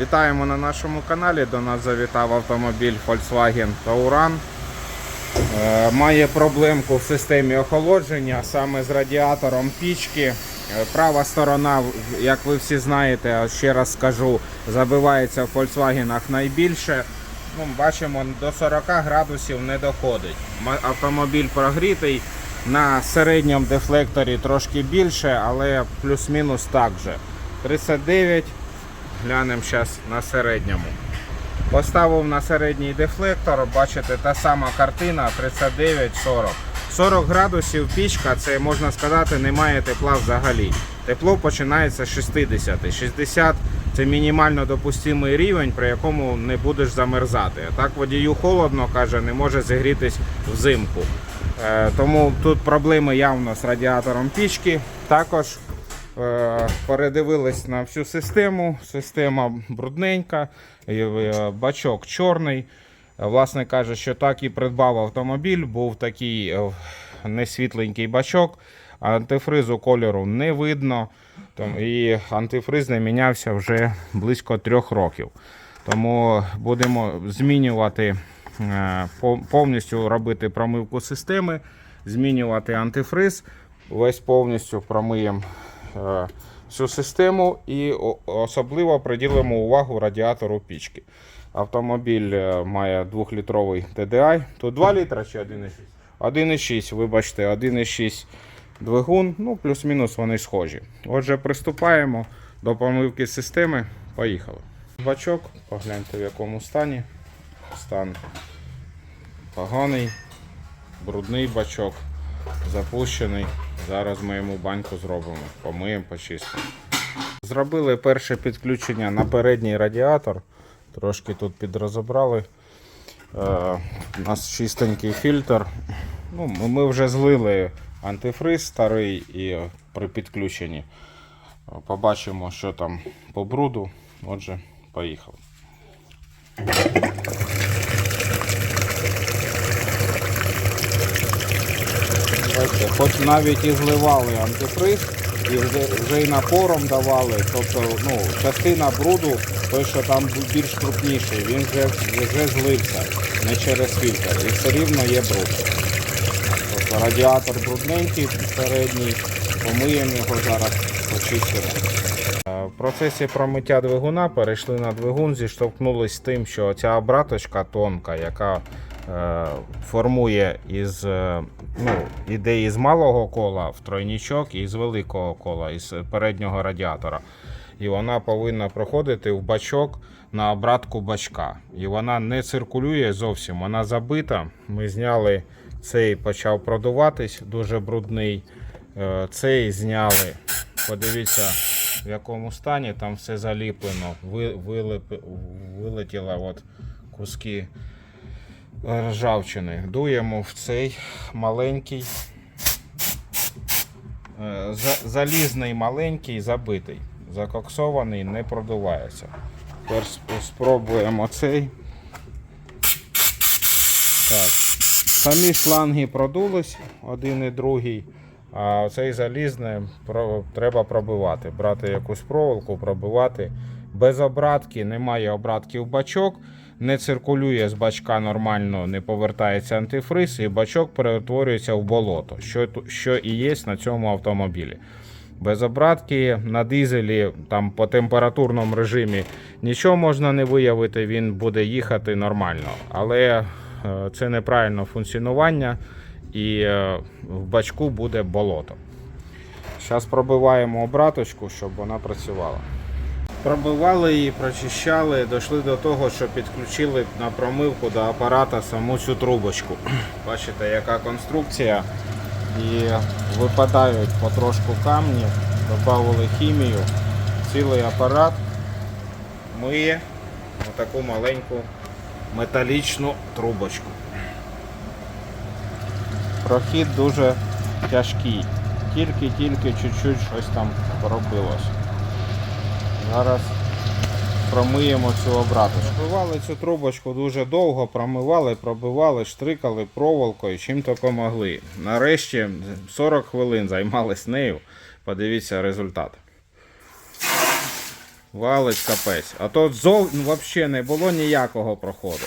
Вітаємо на нашому каналі. До нас завітав автомобіль Volkswagen Touran. Е, Має проблемку в системі охолодження, саме з радіатором пічки. Е, Права сторона, як ви всі знаєте, ще раз скажу, забивається в Volkswagen найбільше. Ну, бачимо, до 40 градусів не доходить. Автомобіль прогрітий. На середньому дефлекторі трошки більше, але плюс-мінус так же. 39. Глянемо зараз на середньому. Поставив на середній дефлектор, бачите, та сама картина 39-40. 40 градусів пічка, це можна сказати, немає тепла взагалі. Тепло починається з 60. 60 це мінімально допустимий рівень, при якому не будеш замерзати. А так водію холодно, каже, не може зігрітись взимку. Е, Тому тут проблеми явно з радіатором пічки. Також Передивились на всю систему. Система брудненька, е, бачок чорний. Е, Власне каже, що так і придбав автомобіль. Був такий е, несвітленький бачок. Антифризу кольору не видно. І антифриз не мінявся вже близько трьох років. Тому будемо змінювати е, повністю робити промивку системи, змінювати антифриз. Весь повністю промиємо е, всю систему і особливо приділимо увагу радіатору пічки. Автомобіль е, має 2-літровий TDI. Тут 2 літра чи 1,6? 1,6, вибачте, 1,6 двигун, ну плюс-мінус вони схожі. Отже, приступаємо до помивки системи. Поїхали. Бачок, погляньте в якому стані. Стан поганий, брудний бачок, запущений. Зараз ми йому баньку зробимо, помиємо, почистимо. Зробили перше підключення на передній радіатор. Трошки тут підрозібрали. Е, у нас чистенький фільтр. Ну, ми- вже злили антифриз старий і при підключенні. Е, Побачимо, що там по бруду. Отже, поїхали. Бачите, хоч навіть і зливали антифриз, і вже, вже і напором давали. Тобто ну, частина бруду, той, що там більш крупніший, він вже, вже злився не через фільтр. І все рівно є бруд. Тобто радіатор брудненький середній, помиємо його зараз, почистимо. Е, В процесі промиття двигуна перейшли на двигун, зіштовхнулись з тим, що ця обраточка тонка, яка формує із е, ну, іде із малого кола в тройнічок і з великого кола, із переднього радіатора. І вона повинна проходити в бачок на обратку бачка. І вона не циркулює зовсім, вона забита. Ми зняли цей, почав продуватись, дуже брудний. Е, Цей зняли. Подивіться, в якому стані там все заліплено. Ви, вилип, вилетіла от куски ржавчини. Дуємо в цей маленький. е, Залізний маленький, забитий. Закоксований, не продувається. Тепер спробуємо цей. Так. Самі шланги продулись, один і другий. А цей залізний треба пробивати. Брати якусь проволоку, пробивати. Без обратки, немає обратки в бачок, не циркулює з бачка нормально, не повертається антифриз, і бачок перетворюється в болото, що, що і є на цьому автомобілі. Без обратки на дизелі там по температурному режимі нічого можна не виявити, він буде їхати нормально. Але е, це неправильне функціонування і е, в бачку буде болото. Зараз пробиваємо обраточку, щоб вона працювала. Пробивали її, прочищали, дійшли до того, що підключили на промивку до апарата саму цю трубочку. Бачите, яка конструкція. І випадають потрошку камні, додали хімію, цілий апарат миє таку маленьку металічну трубочку. Прохід дуже тяжкий. Тільки-тільки чуть-чуть щось там поробилось. Зараз промиємо цю обраточку. Пробивали цю трубочку дуже довго, промивали, пробивали, штрикали проволокою, чим тільки могли. Нарешті 40 хвилин займались нею. Подивіться результат. Валить капець. А то зов... ну, взагалі не було ніякого проходу.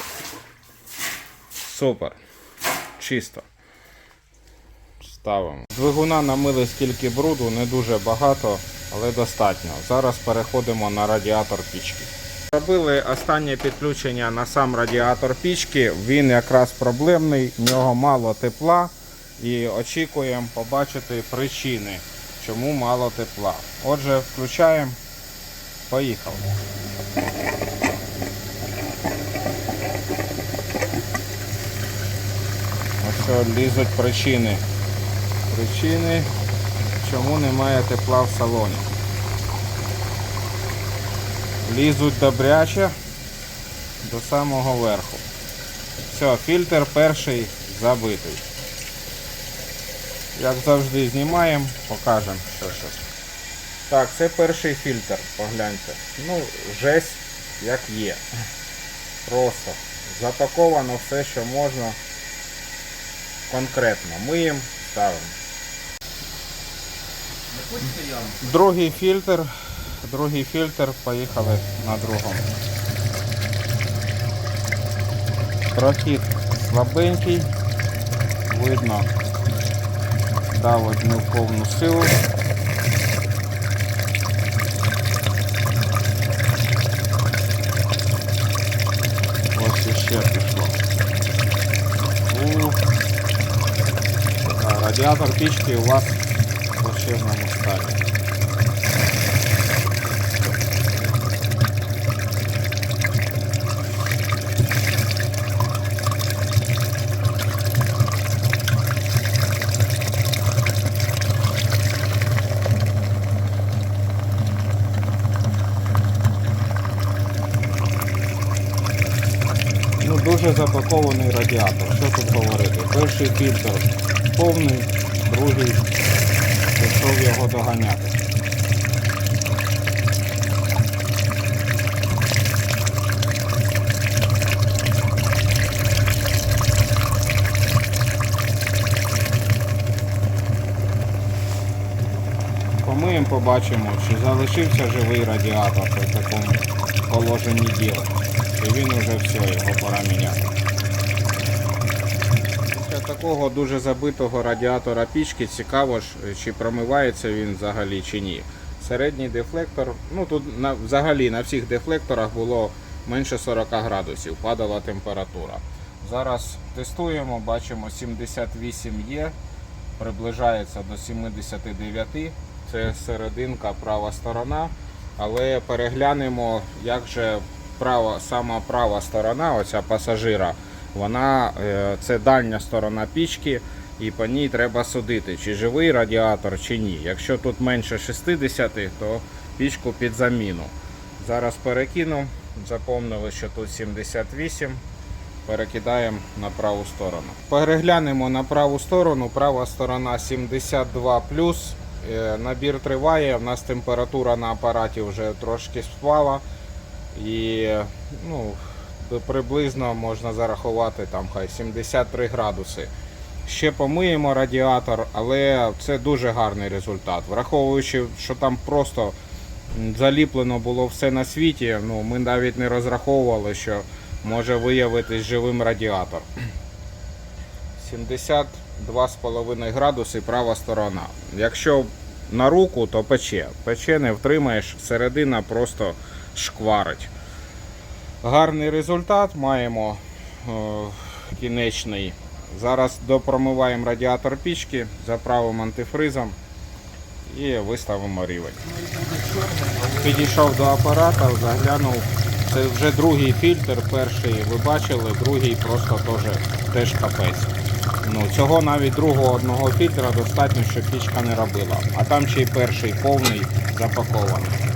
Супер. Чисто. Ставимо. Двигуна намили стільки бруду, не дуже багато, але достатньо. Зараз переходимо на радіатор пічки. Робили останнє підключення на сам радіатор пічки. Він якраз проблемний, в нього мало тепла і очікуємо побачити причини, чому мало тепла. Отже, включаємо. Поїхали. Ось лізуть причини. Причини, чому немає тепла в салоні. Лізуть добряче до самого верху. Все, фільтр перший забитий. Як завжди знімаємо, покажемо що що. Так, це перший фільтр, погляньте. Ну, жесть як є. Просто запаковано все, що можна конкретно. Миємо, ставимо. Другий фільтр. Другий фільтр, поїхали на другому. Прохід слабенький, видно, давить не в повну силу. Ось іще пішло. Ух. Радіатор пічки у вас в плачевному стані. Ну, дуже запакований радіатор. Що тут говорити? Перший фільтр повний, другий пішов його доганяти. Помиємо, побачимо, чи залишився живий радіатор при такому положенні діла. Чи він уже все, його пора міняти. Такого дуже забитого радіатора пічки цікаво чи промивається він взагалі чи ні. Середній дефлектор, ну тут на, взагалі на всіх дефлекторах було менше 40 градусів, падала температура. Зараз тестуємо, бачимо 78 є, приближається до 79. Це серединка права сторона. Але переглянемо, як же права, сама права сторона, оця пасажира, вона е, це дальня сторона пічки, і по ній треба судити, чи живий радіатор, чи ні. Якщо тут менше 60, то пічку під заміну. Зараз перекину, запомнили, що тут 78. Перекидаємо на праву сторону. Переглянемо на праву сторону. Права сторона 72 Е, Набір триває. У нас температура на апараті вже трошки спала. І ну, приблизно можна зарахувати там хай 73 градуси. Ще помиємо радіатор, але це дуже гарний результат. Враховуючи, що там просто заліплено було все на світі, ну, ми навіть не розраховували, що може виявитись живим радіатор. 72,5 градуси права сторона. Якщо на руку, то пече. Пече не втримаєш, середина просто шкварить. Гарний результат маємо е, кінечний. Зараз допромиваємо радіатор пічки, заправимо антифризом і виставимо рівень. Підійшов до апарата, заглянув. Це вже другий фільтр, перший ви бачили, другий просто теж капець. Ну, цього навіть другого одного фільтра достатньо, щоб пічка не робила. А там ще й перший повний запакований.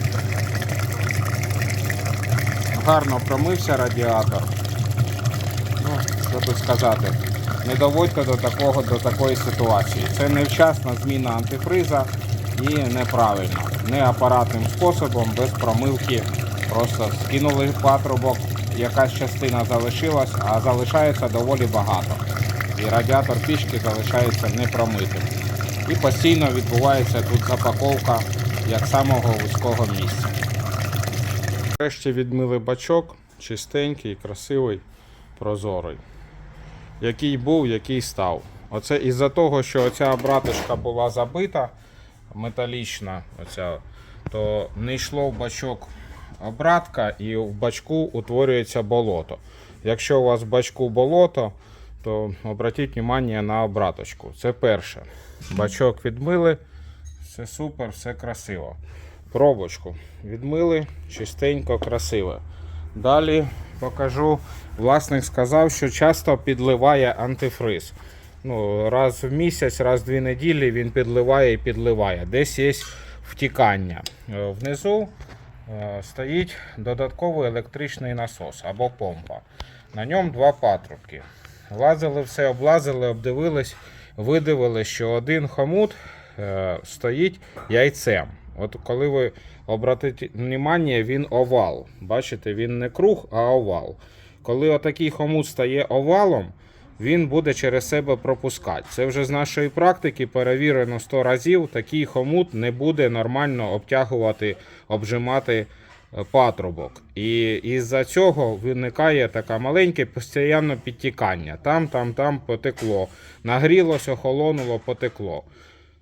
Гарно промився радіатор. Ну, що тут сказати. Не доводьте до такого, до такої ситуації. Це невчасна зміна антифриза і неправильно. Не апаратним способом, без промивки. Просто скинули патрубок, якась частина залишилась, а залишається доволі багато. І радіатор пічки залишається непромитим. І постійно відбувається тут запаковка як самого вузького місця. Врешті відмили бачок, чистенький, красивий, прозорий. Який був, який став. Оце із-за того, що оця обраточка була забита, металічна, оця, то не йшло в бачок обратка і в бачку утворюється болото. Якщо у вас в бачку болото, то обратіть увагу на обраточку. Це перше. Бачок відмили, все супер, все красиво. Пробочку відмили, чистенько, красиво. Далі покажу. Власник сказав, що часто підливає антифриз. Ну, раз в місяць, раз в дві неділі він підливає і підливає. Десь є втікання. Е, Внизу е, стоїть додатковий електричний насос або помпа. На ньому два патрубки. Лазили все, облазили, обдивились, видивили, що один хомут е, стоїть яйцем. От коли ви обратите увагу, він овал. Бачите, він не круг, а овал. Коли отакий хомут стає овалом, він буде через себе пропускати. Це вже з нашої практики перевірено 100 разів. Такий хомут не буде нормально обтягувати, обжимати е, патрубок. І із-за цього виникає таке маленьке постійне підтікання. Там, там, там потекло. Нагрілося, охолонуло, потекло.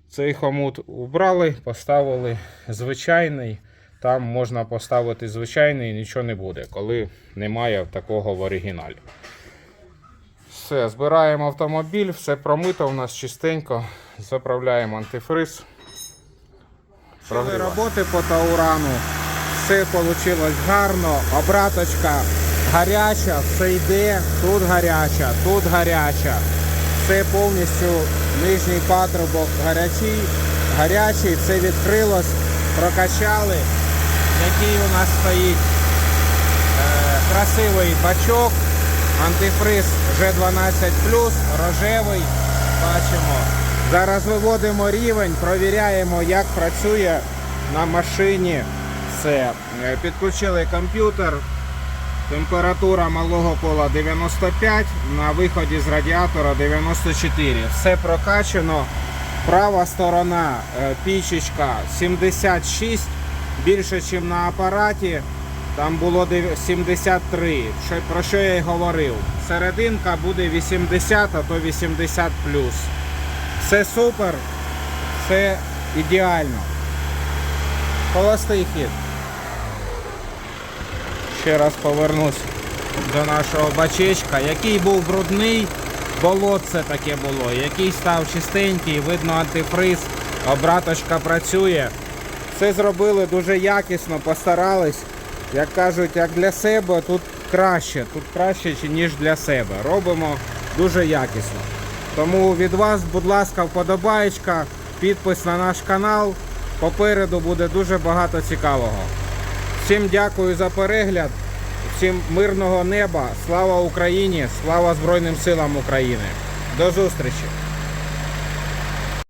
Цей хомут убрали, поставили звичайний. Там можна поставити звичайний і нічого не буде, коли немає такого в оригіналі. Все, збираємо автомобіль, все промито у нас чистенько. Заправляємо антифриз. Провели роботи по таурану. Все вийшло гарно. Обраточка гаряча, все йде. Тут гаряча, тут гаряча. Все повністю нижній патрубок гарячий, гарячий, все відкрилось, прокачали. Який у нас стоїть е, красивий бачок, антифриз G12 рожевий. Бачимо. Зараз виводимо рівень, провіряємо, як працює на машині. Все. Е, Підключили комп'ютер. Температура малого кола 95, на виході з радіатора 94. Все прокачано. Права сторона е, пічечка 76, більше, ніж на апараті. Там було 73, що, про що я й говорив. Серединка буде 80, а то 80 Все супер, все ідеально. Холостий хід. Ще раз повернусь до нашого бачечка, який був брудний, болотце таке було, який став чистенький, видно антифриз, обраточка працює. Все зробили дуже якісно, постарались. Як кажуть, як для себе, тут краще, тут краще, ніж для себе. Робимо дуже якісно. Тому від вас, будь ласка, вподобаєчка, підпис на наш канал. Попереду буде дуже багато цікавого. Всім дякую за перегляд. Всім мирного неба. Слава Україні! Слава Збройним силам України. До зустрічі!